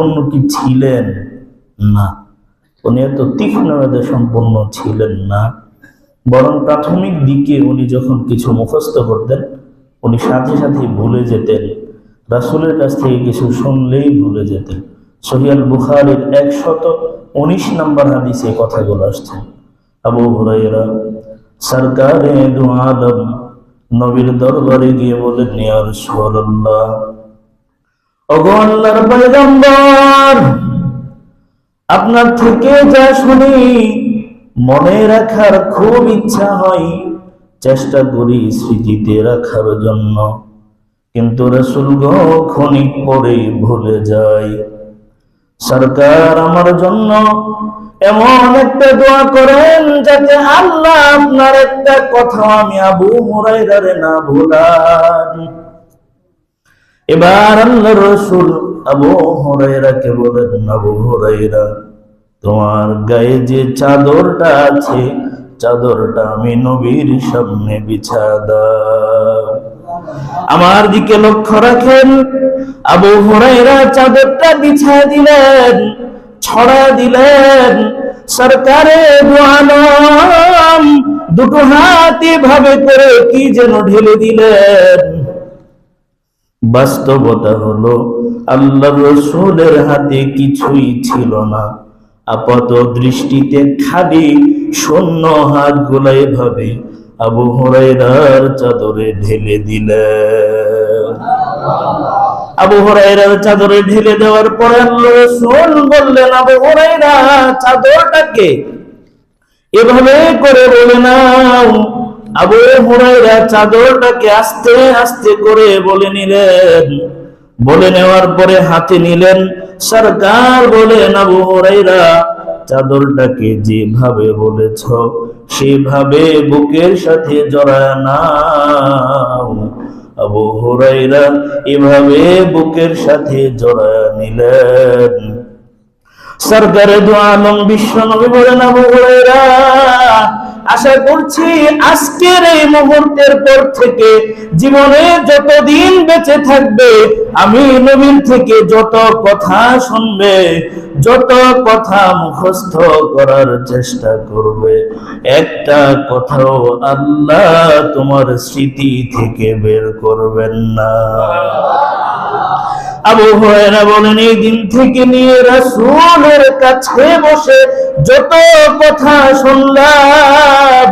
সম্পন্ন কি ছিলেন না? উনি এত তীক্ষ্ণ মেধা সম্পন্ন ছিলেন না। বরং প্রাথমিক দিকে উনি যখন কিছু মুখস্থ করতেন, উনি সাথে সাথে ভুলে যেতেন। রাসূলের কাছ থেকে কিছু শুনলেই ভুলে যেতেন। সহিয়াল বুখারীর একশত উনিশ নম্বর হাদিসে কথাগুলো আসছে। আবু হুরাইরা সরকারে দু আলম নবীর দরবারে গিয়ে বলেন, ইয়া রাসূলুল্লাহ আপনার থেকে যা শুনি, মনে রাখার খুব ইচ্ছা হয়, চেষ্টা করি স্মৃতিতে রাখার জন্য। কিন্তু রসুল গো ক্ষণিক পরে ভুলে যায় সরকার আমার জন্য এমন একটা দোয়া করেন, যাতে আল্লাহ আপনার একটা কথা আমি আবু মুরাইরারে না ভুলান। এবার আল্লাহ রসুল আবু হুরাইরাকে বলেন, আবু হুরাইরা তোমার গায়ে যে চাদরটা আছে, চাদরটা আমি নবীর সামনে বিছা দাও। আমার দিকে লক্ষ্য রাখেন, আবু হুরাইরা চাদরটা বিছা দিলেন, ছড়া দিলেন। সরকারে দুটো হাতে ভাবে করে কি যেন ঢেলে দিলেন। বাস্তবতা হলো আল্লাহ রসুলের হাতে কিছুই ছিল না। আপাত দৃষ্টিতে খালি শূন্য হাত গুলাই ভাবে আবু হরাইরার চাদরে ঢেলে দিলেন আবু হরাইরার চাদরে ঢেলে দেওয়ার পরে আল্লাহ রসুল বললেন, আবু হরাইরা চাদরটাকে এভাবে করে বলে নাও আবু হুরাইরা চাদরটাকে আস্তে আস্তে করে বলে নিলেন। বলে নেওয়ার পরে হাতে নিলেন। সরকার বলেন, আবু হুরাইরা চাদরটাকে যেভাবে বলেছ, সেভাবে বুকের সাথে জড়ায় নাও। আবু হুরাইরা এভাবে বুকের সাথে জড়ায় নিলেন। সরকারে দু আলম বিশ্ব নবী বলেন আশা করছি আজকের এই মুহূর্তের পর থেকে জীবনে যতদিন বেঁচে থাকবে, আমি নবীর থেকে যত কথা শুনবে, যত কথা মুখস্থ করার চেষ্টা করবে, একটা কথাও আল্লাহ তোমার স্মৃতি থেকে বের করবেন না। আবু হুরায়রা বলেন, এই দিন থেকে নিয়ে রাসূলের কাছে বসে যত কথা শুনলাম,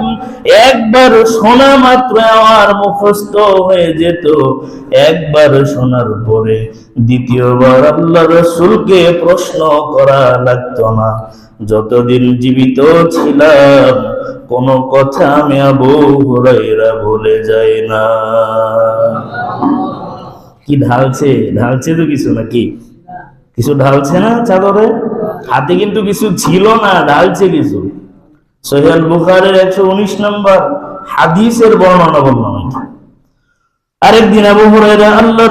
একবার শোনা মাত্র আমার মুখস্থ হয়ে যেত। একবার শোনার পরে দ্বিতীয়বার আল্লাহ রসুলকে প্রশ্ন করা লাগতো না। যতদিন জীবিত ছিলাম, কোনো কথা আমি আবু হুরায়রা ভুলে যাই না। কি ঢালছে? ঢালছে তো কিছু নাকি? কিছু ঢালছে না চাদরে? হাতে কিন্তু কিছু ছিল না, ঢালছে কিছু। সোহেল বুখারের একশো উনিশ নম্বর হাদিসের বর্ণনা বললাম আরেকদিন আবু হুরায়রা আল্লাহ